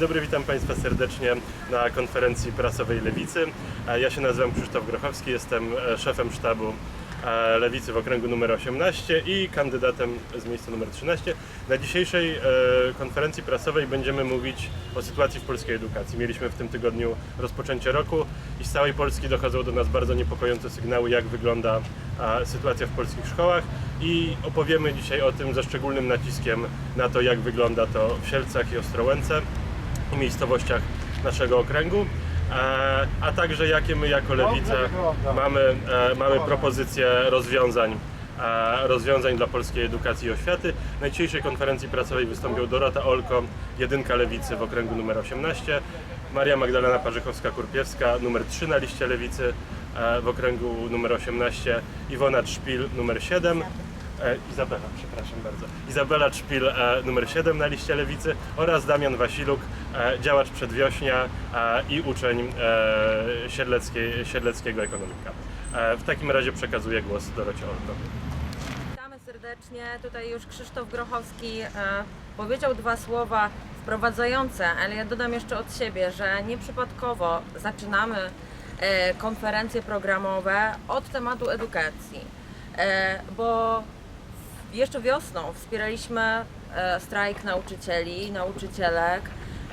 Dobry, witam Państwa serdecznie na konferencji prasowej Lewicy. E, Ja się nazywam Krzysztof Grochowski, jestem e, szefem sztabu e, Lewicy w okręgu numer 18 i kandydatem z miejsca numer 13. Na dzisiejszej konferencji prasowej będziemy mówić o sytuacji w polskiej edukacji. Mieliśmy w tym tygodniu rozpoczęcie roku i z całej Polski dochodzą do nas bardzo niepokojące sygnały, jak wygląda sytuacja w polskich szkołach i opowiemy dzisiaj o tym ze szczególnym naciskiem na to, jak wygląda to w Sielcach i Ostrołęce miejscowościach naszego okręgu, e, a także jakie my jako Lewica mamy, e, mamy propozycje rozwiązań, e, rozwiązań dla polskiej edukacji i oświaty. Na dzisiejszej konferencji prasowej wystąpią Dorota Olko, jedynka Lewicy w okręgu numer 18, Maria Magdalena Parzychowska-Kurpiewska, numer 3 na liście Lewicy w okręgu numer 18, Iwona Trzpil, numer 7, E, Izabela, przepraszam bardzo. Izabela Czpil, e, numer 7 na liście Lewicy oraz Damian Wasiluk, e, działacz przedwiośnia e, i uczeń e, siedleckiego ekonomika. E, w takim razie przekazuję głos Dorocie. Witamy serdecznie. Tutaj już Krzysztof Grochowski e, powiedział dwa słowa wprowadzające, ale ja dodam jeszcze od siebie, że nieprzypadkowo zaczynamy e, konferencje programowe od tematu edukacji, e, bo jeszcze wiosną wspieraliśmy e, strajk nauczycieli, nauczycielek,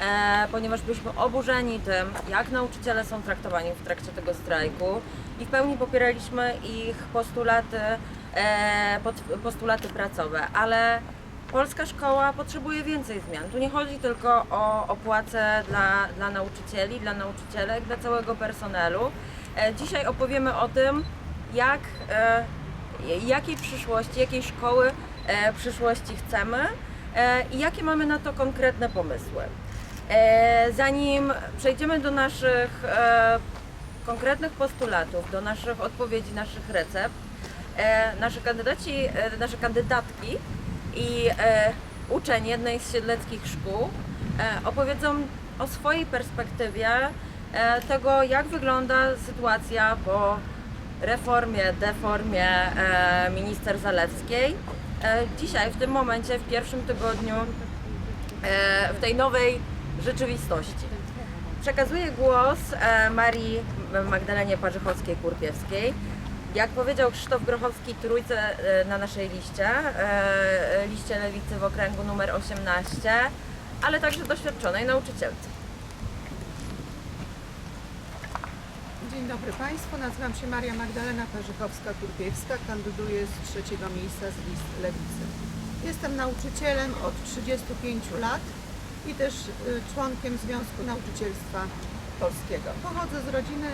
e, ponieważ byliśmy oburzeni tym, jak nauczyciele są traktowani w trakcie tego strajku i w pełni popieraliśmy ich postulaty, e, postulaty pracowe, ale polska szkoła potrzebuje więcej zmian. Tu nie chodzi tylko o, o płace dla, dla nauczycieli, dla nauczycielek, dla całego personelu. Dzisiaj opowiemy o tym, jak jakiej przyszłości, jakiej szkoły e, przyszłości chcemy e, i jakie mamy na to konkretne pomysły. E, zanim przejdziemy do naszych konkretnych postulatów, do naszych odpowiedzi, naszych recept, nasze kandydaci, nasze kandydatki i uczeń jednej z siedleckich szkół opowiedzą o swojej perspektywie tego, jak wygląda sytuacja po reformie, deformie e, minister Zalewskiej. E, dzisiaj, w tym momencie, w pierwszym tygodniu e, w tej nowej rzeczywistości. Przekazuję głos Marii Magdalenie Parzychowskiej-Kurpiewskiej. Jak powiedział Krzysztof Grochowski, trójce na naszej liście, liście lewicy w okręgu numer 18, ale także doświadczonej nauczycielce. Dzień dobry Państwu, nazywam się Maria Magdalena Parzychowska-Kurpiewska, kandyduję z trzeciego miejsca z list Lewicy. Jestem nauczycielem od 35 lat i też y, członkiem Związku Nauczycielstwa Polskiego. Pochodzę z rodziny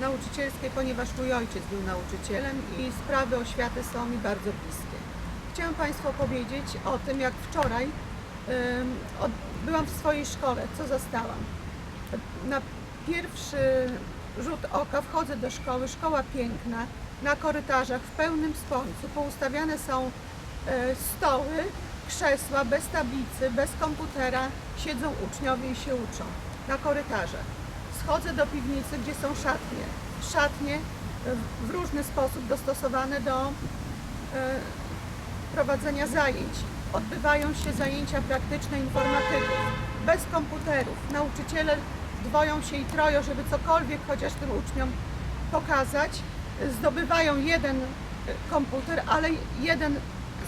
nauczycielskiej, ponieważ mój ojciec był nauczycielem i sprawy oświaty są mi bardzo bliskie. Chciałam Państwu opowiedzieć o tym, jak wczoraj byłam w swojej szkole, co zastałam. Na pierwszy rzut oka wchodzę do szkoły, szkoła piękna, na korytarzach w pełnym słońcu poustawiane są e, stoły, krzesła bez tablicy, bez komputera, siedzą uczniowie i się uczą na korytarzach. Schodzę do piwnicy, gdzie są szatnie. Szatnie e, w różny sposób dostosowane do e, prowadzenia zajęć. Odbywają się zajęcia praktyczne informatyków, bez komputerów. Nauczyciele dwoją się i troją, żeby cokolwiek chociaż tym uczniom pokazać. Zdobywają jeden e, komputer, ale jeden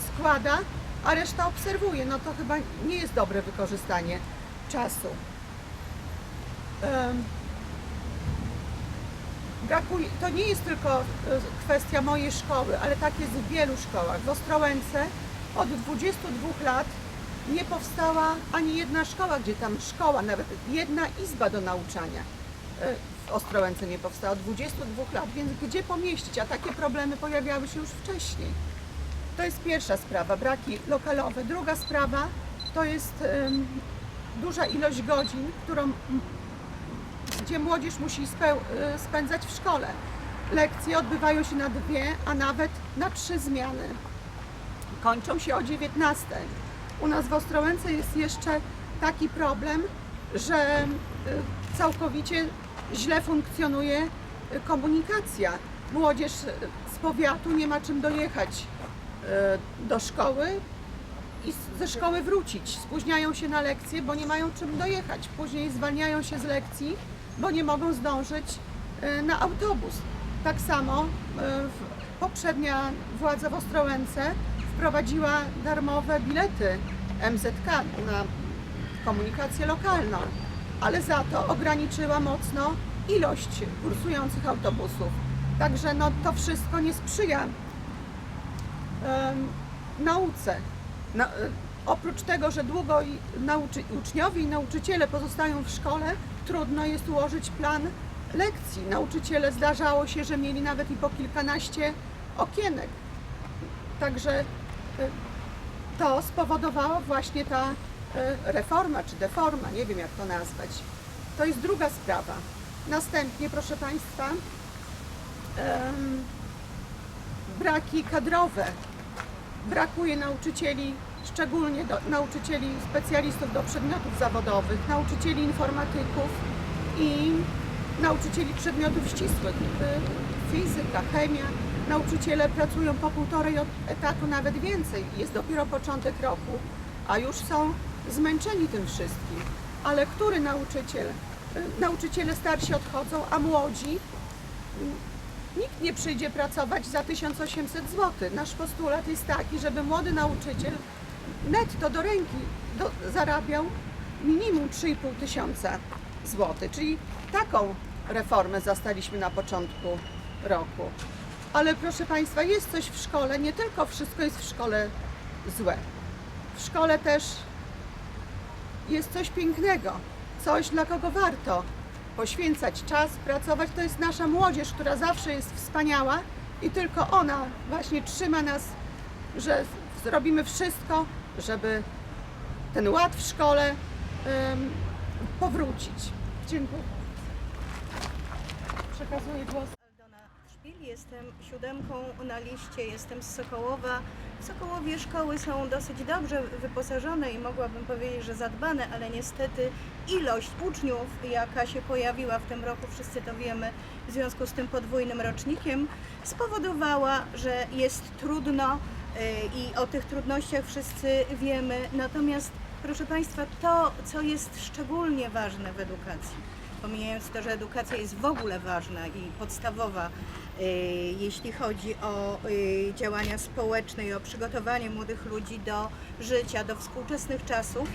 składa, a reszta obserwuje. No to chyba nie jest dobre wykorzystanie czasu. To nie jest tylko e, kwestia mojej szkoły, ale tak jest w wielu szkołach. W Ostrołęce od 22 lat nie powstała ani jedna szkoła, gdzie tam szkoła, nawet jedna izba do nauczania e, w Ostrołęce nie powstała od 22 lat, więc gdzie pomieścić? A takie problemy pojawiały się już wcześniej. To jest pierwsza sprawa, braki lokalowe. Druga sprawa to jest em, duża ilość godzin, którą gdzie młodzież musi y, spędzać w szkole. Lekcje odbywają się na dwie, a nawet na trzy zmiany. Kończą się o 19. U nas w Ostrołęce jest jeszcze taki problem, że y, całkowicie źle funkcjonuje y, komunikacja. Młodzież y, z powiatu nie ma czym dojechać do szkoły i ze szkoły wrócić. Spóźniają się na lekcje, bo nie mają czym dojechać. Później zwalniają się z lekcji, bo nie mogą zdążyć na autobus. Tak samo poprzednia władza w Ostrołęce wprowadziła darmowe bilety MZK na komunikację lokalną, ale za to ograniczyła mocno ilość kursujących autobusów. Także no, to wszystko nie sprzyja em, nauce. Na, e, oprócz tego, że długo nauczy, uczniowie i nauczyciele pozostają w szkole, trudno jest ułożyć plan lekcji. Nauczyciele zdarzało się, że mieli nawet i po kilkanaście okienek. Także to spowodowała właśnie ta e, reforma czy deforma, nie wiem jak to nazwać. To jest druga sprawa. Następnie, proszę Państwa, braki kadrowe. Brakuje nauczycieli, szczególnie do, nauczycieli specjalistów do przedmiotów zawodowych, nauczycieli informatyków i nauczycieli przedmiotów ścisłych, fizyka, chemia. Nauczyciele pracują po półtorej etatu, nawet więcej. Jest dopiero początek roku, a już są zmęczeni tym wszystkim. Ale który nauczyciel? Y, Nauczyciele starsi odchodzą, a młodzi Nikt nie przyjdzie pracować za 1800 zł. Nasz postulat jest taki, żeby młody nauczyciel netto do ręki do, zarabiał minimum 3,5 tysiąca złotych. Czyli taką reformę zastaliśmy na początku roku. Ale proszę Państwa, jest coś w szkole, nie tylko wszystko jest w szkole złe. W szkole też jest coś pięknego, coś dla kogo warto poświęcać czas, pracować. To jest nasza młodzież, która zawsze jest wspaniała i tylko ona właśnie trzyma nas, że zrobimy wszystko, żeby ten ład w szkole em, powrócić. Dziękuję. Przekazuję głos. Jestem siódemką na liście, jestem z Sokołowa. W Sokołowie szkoły są dosyć dobrze wyposażone i mogłabym powiedzieć, że zadbane, ale niestety ilość uczniów, jaka się pojawiła w tym roku, wszyscy to wiemy, w związku z tym podwójnym rocznikiem, spowodowała, że jest trudno y, i o tych trudnościach wszyscy wiemy. Natomiast, proszę Państwa, to, co jest szczególnie ważne w edukacji, pomijając to, że edukacja jest w ogóle ważna i podstawowa, jeśli chodzi o y, działania społeczne i o przygotowanie młodych ludzi do życia, do współczesnych czasów,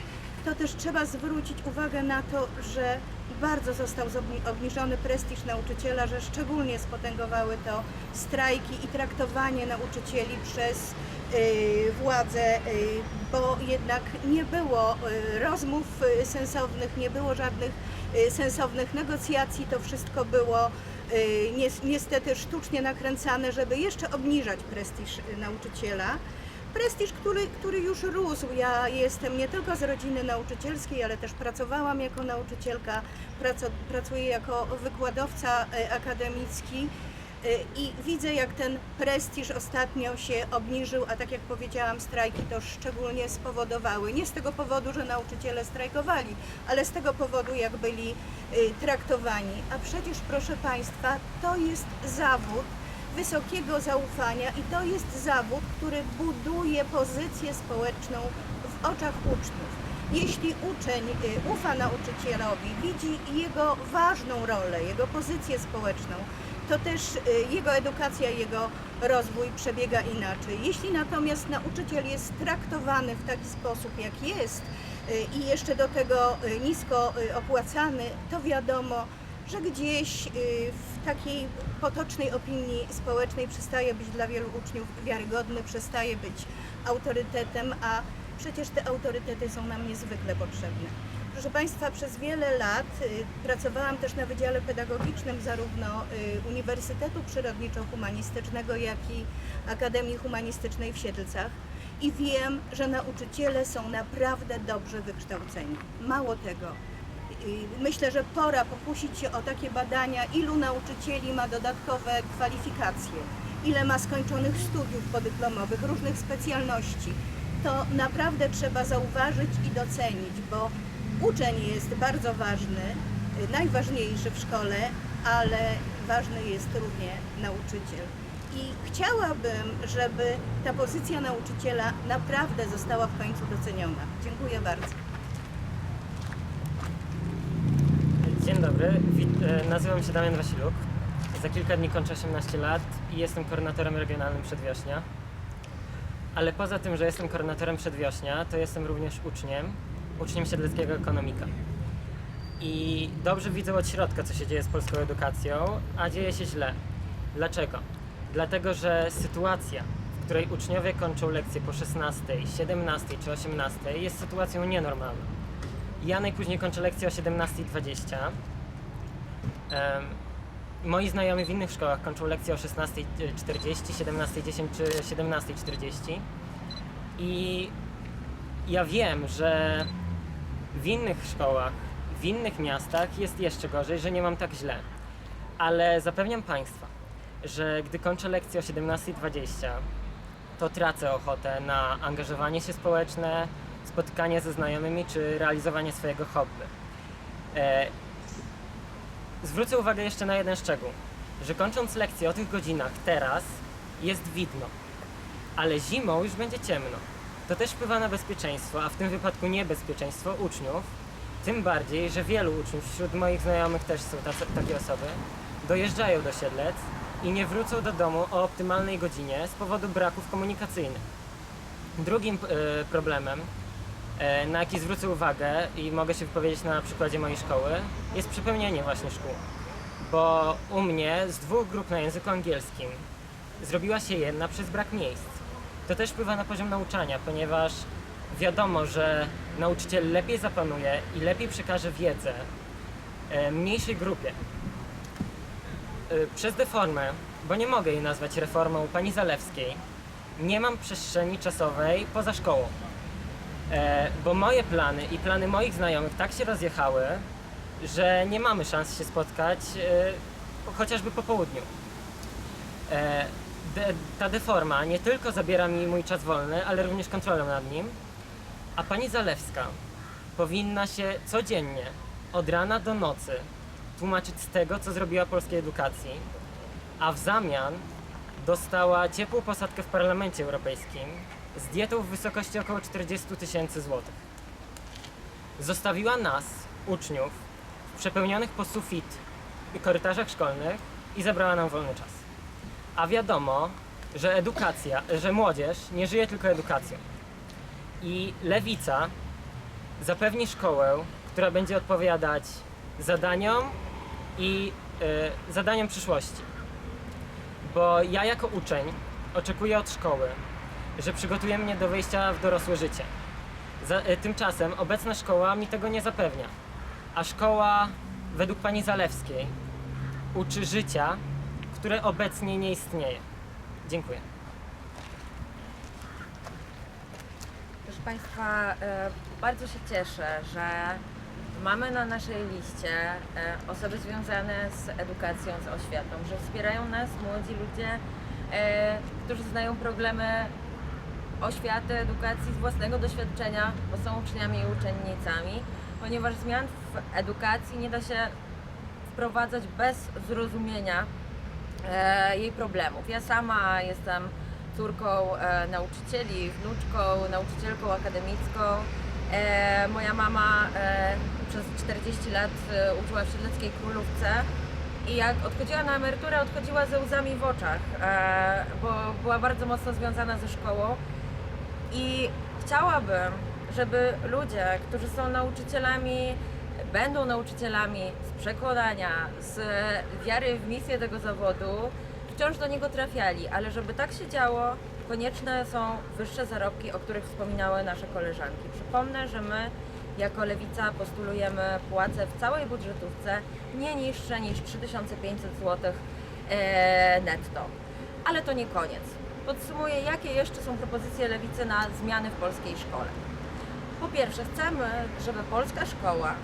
to też trzeba zwrócić uwagę na to, że bardzo został obniżony prestiż nauczyciela, że szczególnie spotęgowały to strajki i traktowanie nauczycieli przez y, władze, y, bo jednak nie było y, rozmów y, sensownych, nie było żadnych y, sensownych negocjacji, to wszystko było y, nies- niestety sztucznie nakręcane, żeby jeszcze obniżać prestiż y, nauczyciela. Prestiż, który, który już rósł. Ja jestem nie tylko z rodziny nauczycielskiej, ale też pracowałam jako nauczycielka, pracuję jako wykładowca y, akademicki. Y, I widzę, jak ten prestiż ostatnio się obniżył, a tak jak powiedziałam, strajki to szczególnie spowodowały. Nie z tego powodu, że nauczyciele strajkowali, ale z tego powodu, jak byli y, traktowani. A przecież, proszę Państwa, to jest zawód wysokiego zaufania i to jest zawód, który buduje pozycję społeczną w oczach uczniów. Jeśli uczeń y, ufa nauczycielowi, widzi jego ważną rolę, jego pozycję społeczną, to też y, jego edukacja, jego rozwój przebiega inaczej. Jeśli natomiast nauczyciel jest traktowany w taki sposób, jak jest y, i jeszcze do tego y, nisko opłacany, to wiadomo, że gdzieś w takiej potocznej opinii społecznej przestaje być dla wielu uczniów wiarygodny, przestaje być autorytetem, a przecież te autorytety są nam niezwykle potrzebne. Proszę Państwa, przez wiele lat y, pracowałam też na Wydziale Pedagogicznym zarówno y, Uniwersytetu Przyrodniczo-Humanistycznego, jak i Akademii Humanistycznej w Siedlcach i wiem, że nauczyciele są naprawdę dobrze wykształceni. Mało tego, y, myślę, że pora pokusić się o takie badania, ilu nauczycieli ma dodatkowe kwalifikacje, ile ma skończonych studiów podyplomowych, różnych specjalności. To naprawdę trzeba zauważyć i docenić, bo uczeń jest bardzo ważny, najważniejszy w szkole, ale ważny jest równie nauczyciel. i chciałabym, żeby ta pozycja nauczyciela naprawdę została w końcu doceniona. Dziękuję bardzo. Dzień dobry, e, nazywam się Damian Wasiluk. Za kilka dni kończę 18 lat i jestem koordynatorem regionalnym Przedwiośnia. Ale poza tym, że jestem koordynatorem Przedwiośnia, to jestem również uczniem, uczniem Siedleckiego Ekonomika. I dobrze widzę od środka, co się dzieje z polską edukacją, a dzieje się źle. Dlaczego? Dlatego, że sytuacja, w której uczniowie kończą lekcje po 16, 17 czy 18 jest sytuacją nienormalną. Ja najpóźniej kończę lekcję o 17.20. Em, moi znajomi w innych szkołach kończą lekcję o 16.40, 17.10 czy 17.40. I ja wiem, że w innych szkołach, w innych miastach jest jeszcze gorzej, że nie mam tak źle. Ale zapewniam Państwa, że gdy kończę lekcję o 17.20, to tracę ochotę na angażowanie się społeczne, spotykanie ze znajomymi czy realizowanie swojego hobby. E, zwrócę uwagę jeszcze na jeden szczegół, że kończąc lekcję o tych godzinach teraz jest widno, ale zimą już będzie ciemno. To też wpływa na bezpieczeństwo, a w tym wypadku niebezpieczeństwo uczniów, tym bardziej, że wielu uczniów wśród moich znajomych też są tacy, takie osoby, dojeżdżają do Siedlec i nie wrócą do domu o optymalnej godzinie z powodu braków komunikacyjnych. Drugim e, problemem, e, na jaki zwrócę uwagę i mogę się wypowiedzieć na przykładzie mojej szkoły, jest przepełnienie właśnie szkół. Bo u mnie z dwóch grup na języku angielskim zrobiła się jedna przez brak miejsc. To też wpływa na poziom nauczania, ponieważ wiadomo, że nauczyciel lepiej zapanuje i lepiej przekaże wiedzę e, mniejszej grupie. E, Przez deformę, bo nie mogę jej nazwać reformą pani Zalewskiej, nie mam przestrzeni czasowej poza szkołą. E, bo moje plany i plany moich znajomych tak się rozjechały, że nie mamy szans się spotkać chociażby po południu. De, ta deforma nie tylko zabiera mi mój czas wolny, ale również kontrolę nad nim, a pani Zalewska powinna się codziennie, od rana do nocy, tłumaczyć z tego, co zrobiła polskiej edukacji, a w zamian dostała ciepłą posadkę w Parlamencie Europejskim z dietą w wysokości około 40 tysięcy złotych. Zostawiła nas, uczniów, w przepełnionych po sufit korytarzach szkolnych i zabrała nam wolny czas. A wiadomo, że edukacja, że młodzież nie żyje tylko edukacją. I lewica zapewni szkołę, która będzie odpowiadać zadaniom i y, zadaniom przyszłości. Bo ja jako uczeń oczekuję od szkoły, że przygotuje mnie do wejścia w dorosłe życie. Za, y, tymczasem obecna szkoła mi tego nie zapewnia. A szkoła, według pani Zalewskiej, uczy życia, które obecnie nie istnieje. Dziękuję. Proszę Państwa, e, bardzo się cieszę, że mamy na naszej liście e, osoby związane z edukacją, z oświatą, że wspierają nas młodzi ludzie, e, którzy znają problemy oświaty, edukacji z własnego doświadczenia, bo są uczniami i uczennicami, ponieważ zmian w edukacji nie da się wprowadzać bez zrozumienia jej problemów. Ja sama jestem córką e, nauczycieli, wnuczką, nauczycielką akademicką. E, moja mama e, przez 40 lat e, uczyła w Siedleckiej Królówce i jak odchodziła na emeryturę, odchodziła ze łzami w oczach, e, bo była bardzo mocno związana ze szkołą i chciałabym, żeby ludzie, którzy są nauczycielami, będą nauczycielami z przekonania, z wiary w misję tego zawodu, wciąż do niego trafiali, ale żeby tak się działo, konieczne są wyższe zarobki, o których wspominały nasze koleżanki. Przypomnę, że my jako Lewica postulujemy płace w całej budżetówce nie niższe niż 3500 zł e, netto. Ale to nie koniec. Podsumuję, jakie jeszcze są propozycje Lewicy na zmiany w polskiej szkole. Po pierwsze, chcemy, żeby polska szkoła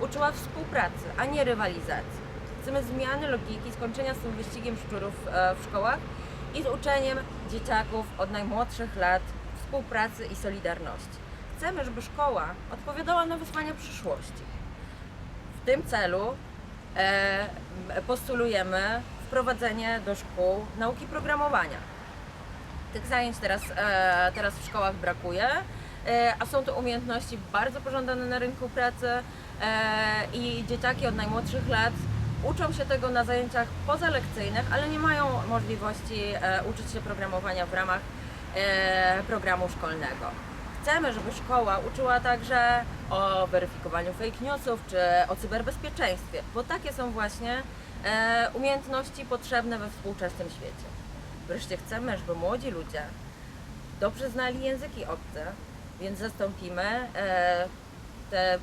uczyła współpracy, a nie rywalizacji. Chcemy zmiany logiki, skończenia z tym wyścigiem szczurów e, w szkołach i z uczeniem dzieciaków od najmłodszych lat współpracy i solidarności. Chcemy, żeby szkoła odpowiadała na wyzwania przyszłości. W tym celu e, postulujemy wprowadzenie do szkół nauki programowania. Tych zajęć teraz, e, teraz w szkołach brakuje, a są to umiejętności bardzo pożądane na rynku pracy e, i dzieciaki od najmłodszych lat uczą się tego na zajęciach pozalekcyjnych, ale nie mają możliwości e, uczyć się programowania w ramach e, programu szkolnego. Chcemy, żeby szkoła uczyła także o weryfikowaniu fake newsów czy o cyberbezpieczeństwie, bo takie są właśnie e, umiejętności potrzebne we współczesnym świecie. Wreszcie chcemy, żeby młodzi ludzie dobrze znali języki obce, więc zastąpimy e, te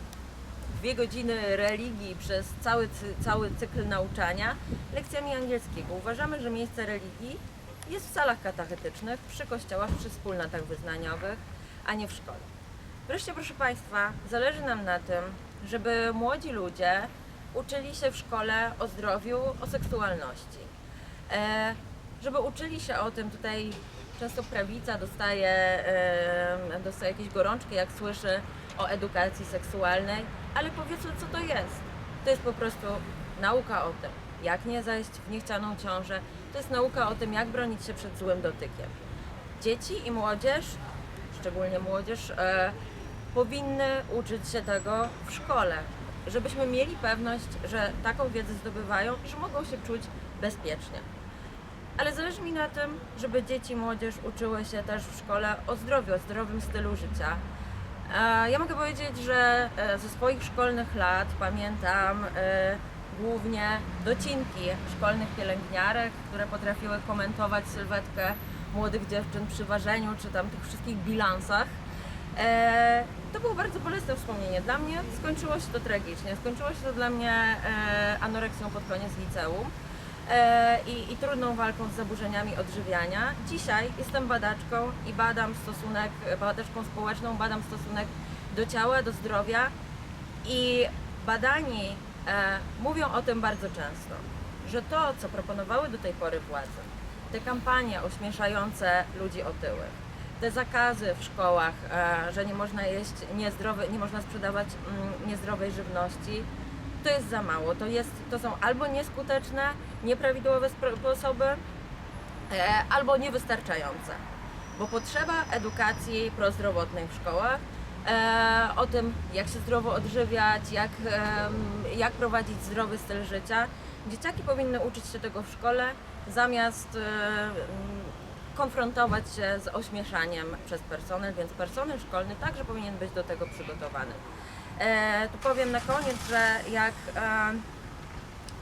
dwie godziny religii przez cały, cały cykl nauczania lekcjami angielskiego. Uważamy, że miejsce religii jest w salach katechetycznych, przy kościołach, przy wspólnotach wyznaniowych, a nie w szkole. Wreszcie, proszę Państwa, zależy nam na tym, żeby młodzi ludzie uczyli się w szkole o zdrowiu, o seksualności. E, żeby uczyli się o tym, tutaj często prawica dostaje, dostaje jakieś gorączki, jak słyszy o edukacji seksualnej, ale powiedzmy, co to jest. To jest po prostu nauka o tym, jak nie zajść w niechcianą ciążę. To jest nauka o tym, jak bronić się przed złym dotykiem. Dzieci i młodzież, szczególnie młodzież, e, powinny uczyć się tego w szkole, żebyśmy mieli pewność, że taką wiedzę zdobywają, że mogą się czuć bezpiecznie. Ale zależy mi na tym, żeby dzieci młodzież uczyły się też w szkole o zdrowiu, o zdrowym stylu życia. E, Ja mogę powiedzieć, że e, ze swoich szkolnych lat pamiętam e, głównie docinki szkolnych pielęgniarek, które potrafiły komentować sylwetkę młodych dziewczyn przy ważeniu, czy tam tych wszystkich bilansach. To było bardzo bolesne wspomnienie. Dla mnie skończyło się to tragicznie. Skończyło się to dla mnie anoreksją pod koniec liceum i, i trudną walką z zaburzeniami odżywiania. Dzisiaj jestem badaczką i badam stosunek, badaczką społeczną, badam stosunek do ciała, do zdrowia i badani e, mówią o tym bardzo często, że to, co proponowały do tej pory władze, te kampanie ośmieszające ludzi otyłych, te zakazy w szkołach, e, że nie można jeść niezdrowe, nie można sprzedawać mm, niezdrowej żywności, to jest za mało. To, jest, to są albo nieskuteczne, nieprawidłowe sposoby, e, albo niewystarczające. Bo potrzeba edukacji prozdrowotnej w szkołach, e, o tym, jak się zdrowo odżywiać, jak, jak prowadzić zdrowy styl życia. Dzieciaki powinny uczyć się tego w szkole, zamiast e, konfrontować się z ośmieszaniem przez personel, więc personel szkolny także powinien być do tego przygotowany. E, tu powiem na koniec, że jak e,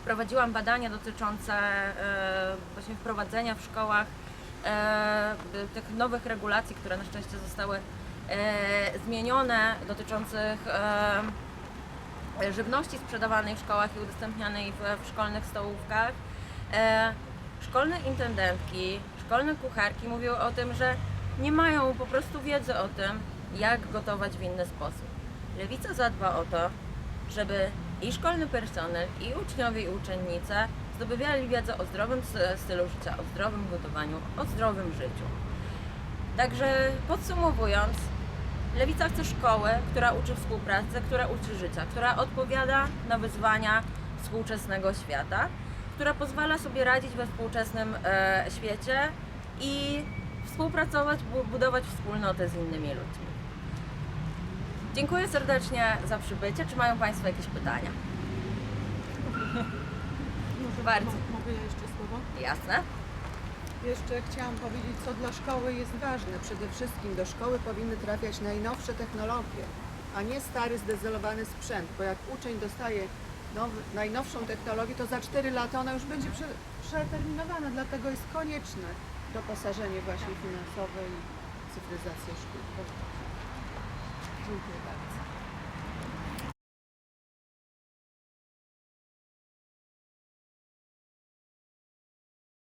prowadziłam badania dotyczące e, właśnie wprowadzenia w szkołach tych nowych regulacji, które na szczęście zostały zmienione, dotyczących żywności sprzedawanej w szkołach i udostępnianej w, szkolnych stołówkach. Szkolne intendentki, szkolne kucharki mówiły o tym, że nie mają po prostu wiedzy o tym, jak gotować w inny sposób. Lewica zadba o to, żeby i szkolny personel, i uczniowie, i uczennice zdobywali wiedzę o zdrowym stylu życia, o zdrowym gotowaniu, o zdrowym życiu. Także podsumowując, Lewica chce szkoły, która uczy współpracy, która uczy życia, która odpowiada na wyzwania współczesnego świata, która pozwala sobie radzić we współczesnym e, świecie i współpracować, bu- budować wspólnotę z innymi ludźmi. Dziękuję serdecznie za przybycie. Czy mają Państwo jakieś pytania? Bardzo. Mo- Mogę ja jeszcze słowo? Jasne? Jeszcze chciałam powiedzieć, co dla szkoły jest ważne. Przede wszystkim do szkoły powinny trafiać najnowsze technologie, a nie stary, zdezelowany sprzęt, bo jak uczeń dostaje nowy, najnowszą technologię, to za 4 lata ona już będzie prze, przeterminowana, dlatego jest konieczne doposażenie właśnie finansowe i cyfryzacja szkół. Dziękuję bardzo.